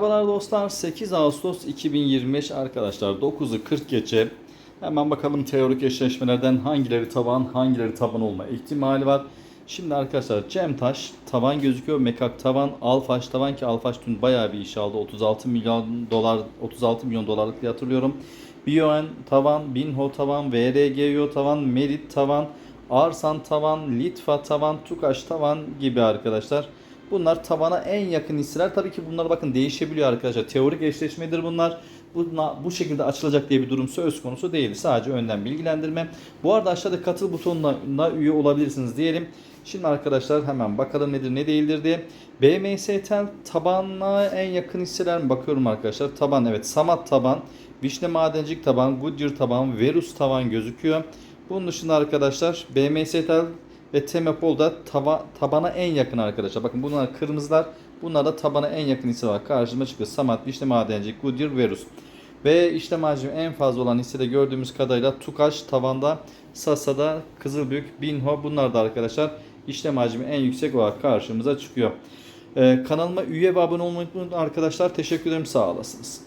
Merhabalar dostlar 8 Ağustos 2025 arkadaşlar 9'u 40 geçe hemen bakalım teorik eşleşmelerden hangileri taban hangileri taban olma ihtimali var. Şimdi arkadaşlar Cemtaş tavan gözüküyor. Mekak tavan, Alfaş tavan ki Alfaş dün bayağı bir iş aldı. 36 milyon dolar 36 milyon dolarlık diye hatırlıyorum. Bion tavan, Binho tavan, VRGO tavan, Merit tavan, Arsan tavan, Litfa tavan, Tukaş tavan gibi arkadaşlar. Bunlar tabana en yakın hisseler. Tabii ki bunlar bakın değişebiliyor arkadaşlar. Teorik eşleşmedir bunlar. Buna, bu şekilde açılacak diye bir durum söz konusu değil. Sadece önden bilgilendirme. Bu arada aşağıda katıl butonuna üye olabilirsiniz diyelim. Şimdi arkadaşlar hemen bakalım nedir ne değildir diye. BMS Tel tabanına en yakın hisseler mi? Bakıyorum arkadaşlar. Taban evet. Samat taban, Vişne Madencik taban, Goodyear taban, Verus tavan gözüküyor. Bunun dışında arkadaşlar BMS Tel ve Temepol da tava, tabana en yakın arkadaşlar. Bakın bunlar kırmızılar. Bunlar da tabana en yakın hisse var. Karşıma çıkıyor. Samat, Vişne Madencik, Goodyear, Verus. Ve işlem hacmi en fazla olan hissede gördüğümüz kadarıyla Tukaş tavanda, Sasa'da, Kızılbük, Binho bunlar da arkadaşlar işlem hacmi en yüksek olarak karşımıza çıkıyor. Ee, kanalıma üye ve abone olmayı unutmayın arkadaşlar. Teşekkür ederim. Sağ olasınız.